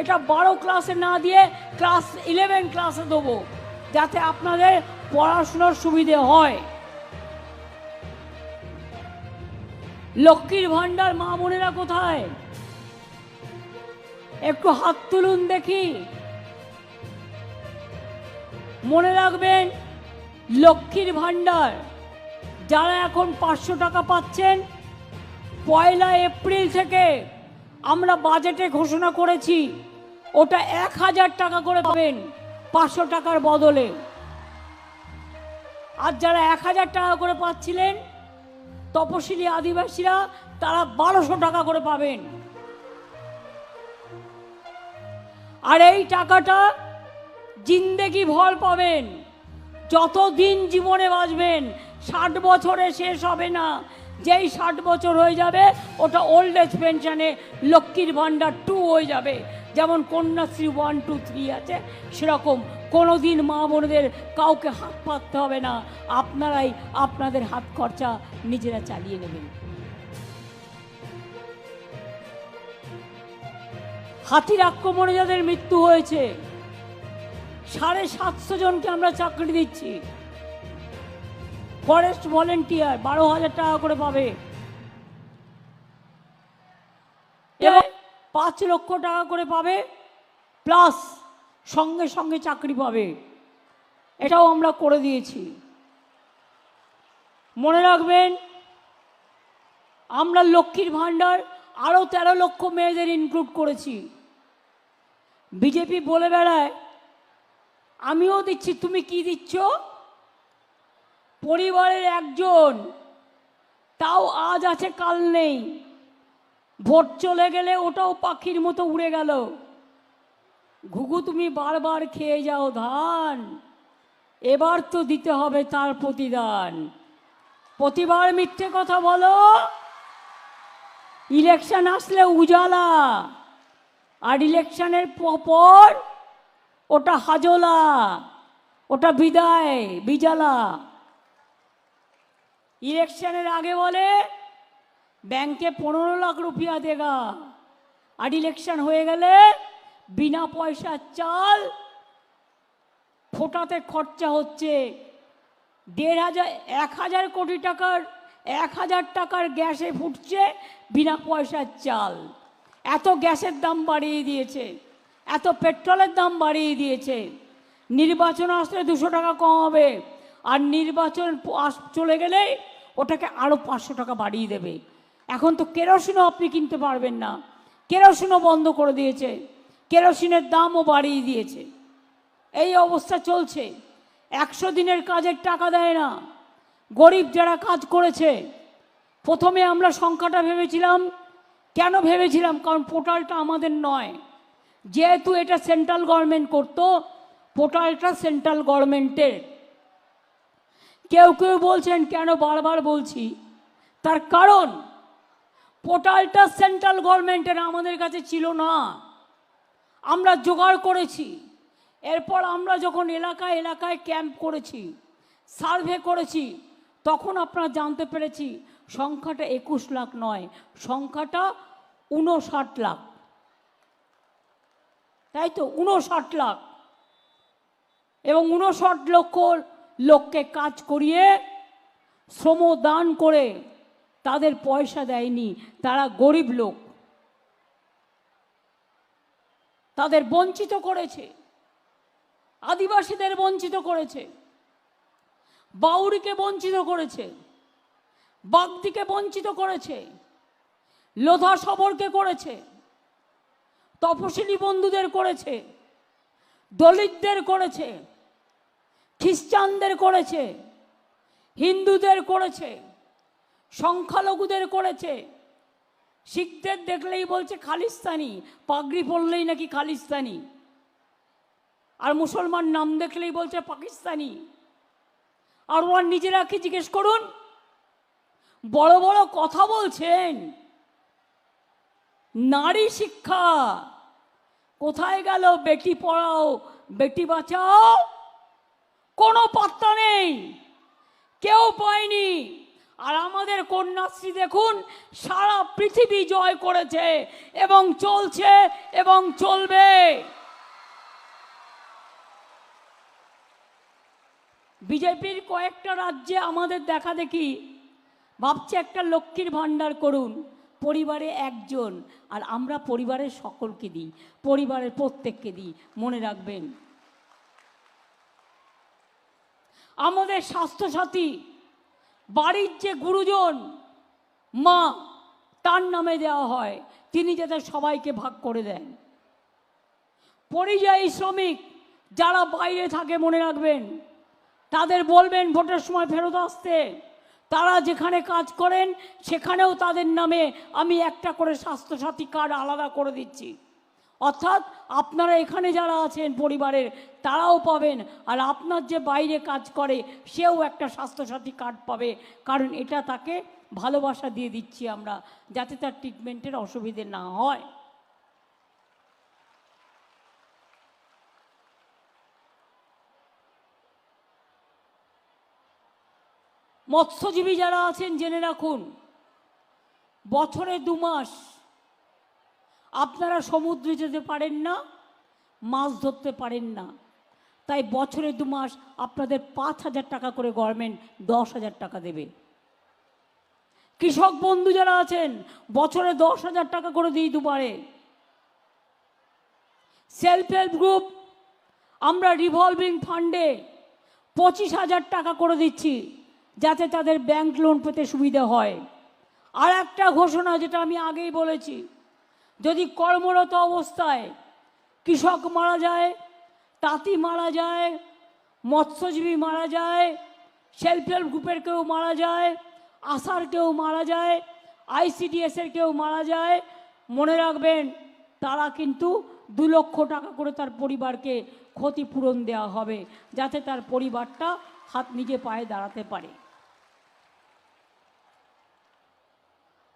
এটা বারো ক্লাসে না দিয়ে ক্লাস ইলেভেন ক্লাসে দেবো, যাতে আপনাদের পড়াশোনার সুবিধে হয়। লক্ষ্মীর ভাণ্ডার মা বোনেরা কোথায়? একটু হাত তুলুন দেখি। মনে রাখবেন, লক্ষ্মীর ভাণ্ডার যারা এখন পাঁচশো টাকা পাচ্ছেন, পয়লা এপ্রিল থেকে আমরা বাজেটে ঘোষণা করেছি। ওটা এক হাজার টাকা করে পাবেন পাঁচশো টাকার বদলে। আর যারা এক হাজার টাকা করে পাচ্ছিলেন, তপশিলি আদিবাসীরা, তারা বারোশো টাকা করে পাবেন। আর এই টাকাটা জিন্দেগি ভর পাবেন। যতদিন জীবনে বাঁচবেন, ষাট বছরে শেষ হবে না। যেই ষাট বছর হয়ে যাবে, ওটা ওল্ড এজ পেনশনে লক্ষ্মীর ভাণ্ডার টু হয়ে যাবে। যেমন কন্যাশ্রী ওয়ান টু থ্রি আছে, সেরকম। কোনো দিন মা বোনদের কাউকে হাত পাততে হবে না। আপনারাই আপনাদের হাত খরচা নিজেরা চালিয়ে নেবেন। হাতির আক্রমণে যাদের মৃত্যু হয়েছে, সাড়ে সাতশো জনকে আমরা চাকরি দিচ্ছি। ফরেস্ট ভলেন্টিয়ার, বারো হাজার টাকা করে পাবে। পাঁচ লক্ষ টাকা করে পাবে, প্লাস সঙ্গে সঙ্গে চাকরি পাবে। এটাও আমরা করে দিয়েছি। মনে রাখবেন, আমরা লক্ষ্মীর ভাণ্ডার আরও তেরো লক্ষ মেয়েদের ইনক্লুড করেছি। বিজেপি বলে বেড়ায়, আমিও দিচ্ছি, তুমি কি দিচ্ছ? পরিবারের একজন। তাও আজ আছে, কাল নেই। ভোট চলে গেলে ওটাও পাখির মতো উড়ে গেল। ঘুঘু, তুমি বারবার খেয়ে যাও ধান। এবার তো দিতে হবে তার প্রতিদান। প্রতিবার মিথ্যে কথা বলো। ইলেকশন আসলে উজালা। আর ইলেকশনের পর ওটা হাজলা, ওটা বিদায়, বিজালা। ইলেকশনের আগে বলে, ব্যাংকে পনেরো লাখ রুপিয়া দেগা। আর ইলেকশন হয়ে গেলে বিনা পয়সার চাল ফোটাতে খরচা হচ্ছে। দেড় হাজার, এক হাজার কোটি টাকার, এক হাজার টাকার গ্যাসে ফুটছে বিনা পয়সার চাল। এত গ্যাসের দাম বাড়িয়ে দিয়েছে, এত পেট্রোলের দাম বাড়িয়ে দিয়েছে। নির্বাচন আসলে দুশো টাকা কম হবে। আর নির্বাচন চলে গেলে ওটাকে আরও পাঁচশো টাকা বাড়িয়ে দেবে। এখন তো কেরোসিনও আপনি কিনতে পারবেন না। কেরোসিনও বন্ধ করে দিয়েছে। কেরোসিনের দামও বাড়িয়ে দিয়েছে। এই অবস্থা চলছে। একশো দিনের কাজের টাকা দেয় না। গরিব যারা কাজ করেছে, প্রথমে আমরা সংখ্যাটা ভেবেছিলাম। কেন ভেবেছিলাম? কারণ পোর্টালটা আমাদের নয়। যেহেতু এটা সেন্ট্রাল গভর্নমেন্ট করতো, পোর্টালটা সেন্ট্রাল গভর্নমেন্টের। কেউ কেউ বলছেন, কেন বারবার বলছি? তার কারণ, পোর্টালটা সেন্ট্রাল গভর্নমেন্টের আমাদের কাছে ছিল না। আমরা জোগাড় করেছি। এরপর আমরা যখন এলাকায় এলাকায় ক্যাম্প করেছি, সার্ভে করেছি, তখন আপনারা জানতে পেরেছি, সংখ্যাটা একুশ লাখ নয়, সংখ্যাটা উনষাট লাখ। তাই তো? উনষাট লাখ। এবং উনষাট লক্ষ লোককে কাজ করিয়ে শ্রম দান করে তাদের পয়সা দেয়নি। তারা গরিব লোক। তাদের বঞ্চিত করেছে। আদিবাসীদের বঞ্চিত করেছে। বাউরিকে বঞ্চিত করেছে। বাগদিকে বঞ্চিত করেছে। লোধা সবরকে করেছে। তপশিলি বন্ধুদের করেছে। দলিতদের করেছে। খ্রিস্টানদের করেছে, হিন্দুদের করেছে, সংখ্যালঘুদের করেছে। শিখদের দেখলেই বলছে খালিস্তানি, পাগড়ি পরলেই নাকি খালিস্তানি। আর মুসলমান নাম দেখলেই বলছে পাকিস্তানি। আর ওরা নিজেরা কি জিজ্ঞেস করুন? বড় বড় কথা বলছেন। নারী শিক্ষা। কোথায় গেল বেটি পড়াও, বেটি বাঁচাও? কোনো পাত্তা নেই। কেউ পায়নি। আর আমাদের কন্যাশ্রী দেখুন, সারা পৃথিবী জয় করেছে এবং চলছে এবং চলবে। বিজেপির কয়েকটা রাজ্যে আমাদের দেখা দেখি, ভাবছে একটা লক্ষ্মীর ভাণ্ডার করুন, পরিবারে একজন, আর আমরা পরিবারের সকলকে দিই, পরিবারের প্রত্যেককে দিই। মনে রাখবেন আমাদের স্বাস্থ্যসাথী, বাড়ির যে গুরুজন, মা, তার নামে দেওয়া হয়। তিনি যাতে সবাইকে ভাগ করে দেন। পরিযায়ী শ্রমিক যারা বাইরে থাকে, মনে রাখবেন, তাদের বলবেন ভোটের সময় ফেরত আসতে। তারা যেখানে কাজ করেন, সেখানেও তাদের নামে আমি একটা করে স্বাস্থ্যসাথী কার্ড আলাদা করে দিচ্ছি। অর্থাৎ আপনারা এখানে যারা আছেন পরিবারের, তারাও পাবেন। আর আপনার যে বাইরে কাজ করে, সেও একটা স্বাস্থ্যসাথী কার্ড পাবে। কারণ এটা তাকে ভালোবাসা দিয়ে দিচ্ছি আমরা, যাতে তার ট্রিটমেন্টের অসুবিধে না হয়। মৎস্যজীবী যারা আছেন, জেনে রাখুন, বছরে দু মাস আপনারা সমুদ্রে যেতে পারেন না, মাছ ধরতে পারেন না। তাই বছরে দু মাস আপনাদের পাঁচ হাজার টাকা করে গভর্নমেন্ট দশ হাজার টাকা দেবে। কৃষক বন্ধু যারা আছেন, বছরে দশ হাজার টাকা করে দিই দুবারে। সেলফ হেল্প গ্রুপ আমরা রিভলভিং ফান্ডে পঁচিশ হাজার টাকা করে দিচ্ছি, যাতে তাদের ব্যাংক লোন পেতে সুবিধা হয়। আর একটা ঘোষণা যেটা আমি আগেই বলেছি যদি কর্মরত অবস্থায় কৃষক মারা যায়, তাঁতি মারা যায়, মৎস্যজীবী মারা যায় সেলফ হেল্প গ্রুপের কেউ মারা যায় আশার কেউ মারা যায় আইসিডিএসের কেউ মারা যায়, মনে রাখবেন তারা কিন্তু দু লক্ষ টাকা করে তার পরিবারকে ক্ষতিপূরণ দেওয়া হবে, যাতে তার পরিবারটা হাত নিজে পায়ে দাঁড়াতে পারে।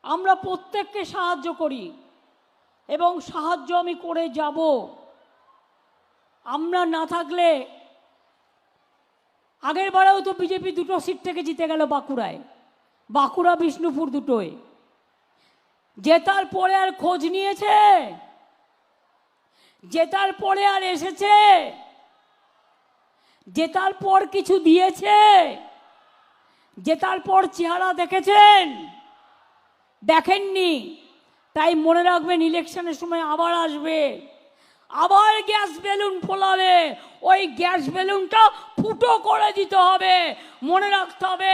আমরা প্রত্যেককে সাহায্য করি। এবং সাহায্য আমি করে যাব। আমরা না থাকলে আগের বারেও তো বিজেপি দুটো সিট থেকে জিতে গেল বাঁকুড়ায়। বাঁকুড়া, বিষ্ণুপুর দুটোয় জেতার পরে আর খোঁজ নিয়েছে। জেতার পরে আর এসেছে। জেতার পর কিছু দিয়েছে। জেতার পর চেহারা দেখেছেন। দেখেননি। তাই মনে রাখবেন ইলেকশনের সময় আবার আসবে। আবার গ্যাস বেলুন ফোলাবে। ওই গ্যাস বেলুনটা ফুটো করে দিতে হবে। মনে রাখতে হবে,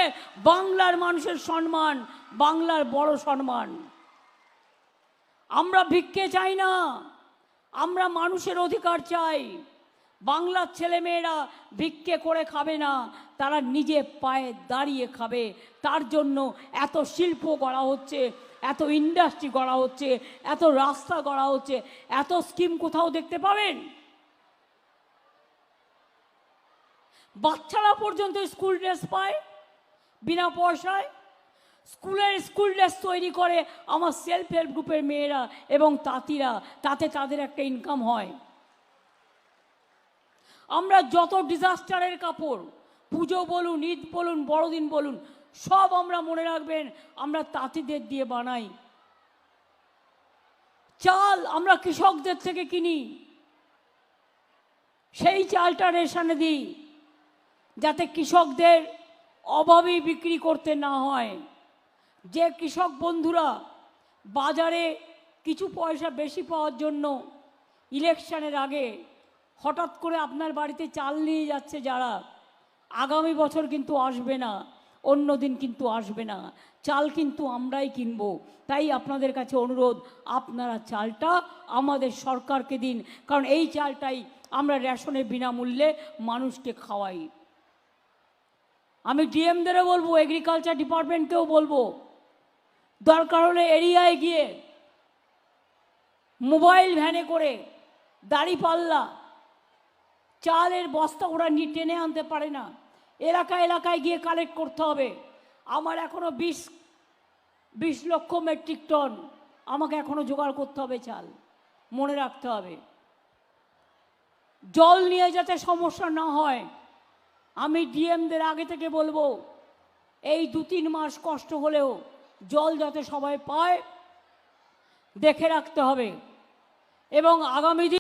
বাংলার মানুষের সম্মান, বাংলার বড় সম্মান। আমরা ভিক্ষে চাই না, আমরা মানুষের অধিকার চাই। বাংলার ছেলেমেয়েরা ভিক্ষে করে খাবে না, তারা নিজে পায়ে দাঁড়িয়ে খাবে। তার জন্য এত শিল্প গড়া হচ্ছে, এত ইন্ডাস্ট্রি গড়া হচ্ছে, এত রাস্তা গড়া হচ্ছে, এত স্কিম কোথাও দেখতে পাবেন? বাচ্চারা পর্যন্ত স্কুল ড্রেস পায়, বিনা পয়সায়। স্কুলের স্কুল ড্রেস তৈরি করে আমার সেলফ হেল্প গ্রুপের মেয়েরা এবং তাঁতিরা, তাতে তাদের একটা ইনকাম হয়। আমরা যত ডিজাস্টারের কাপড়, পুজো বলুন, ঈদ বলুন, বড়দিন বলুন, সব আমরা মনে রাখবেন, আমরা তাঁতিদের দিয়ে বানাই। চাল আমরা কৃষকদের থেকে কিনি। সেই চালটা রেশানে দিই, যাতে কৃষকদের অভাবে বিক্রি করতে না হয়। যে কৃষক বন্ধুরা বাজারে কিছু পয়সা বেশি পাওয়ার জন্য ইলেকশনের আগে হঠাৎ করে আপনার বাড়িতে চাল নিয়ে যাচ্ছে যারা, আগামী বছর কিন্তু আসবে না, অন্য দিন কিন্তু আসবে না, চাল কিন্তু আমরাই কিনবো। তাই আপনাদের কাছে অনুরোধ, আপনারা চালটা আমাদের সরকারকে দিন, কারণ এই চালটাই আমরা রেশনে বিনামূল্যে মানুষকে খাওয়াই। আমি ডিএমদেরও বলব এগ্রিকালচার ডিপার্টমেন্টকেও বলব, দরকার হলে এরিয়ায় গিয়ে মোবাইল ভ্যানে করে, দাড়ি পাল্লা চালের বস্তা ওরা নিয়ে টেনে আনতে পারে না। এলাকা এলাকায় গিয়ে কালেক্ট করতে হবে। আমার এখনও বিশ বিশ লক্ষ মেট্রিক টন আমাকে এখনও জোগাড় করতে হবে চাল। মনে রাখতে হবে। জল নিয়ে যাতে সমস্যা না হয়, আমি ডিএমদের আগে থেকে বলব, এই দু তিন মাস কষ্ট হলেও জল যাতে সবাই পায়, দেখে রাখতে হবে। এবং আগামী দিন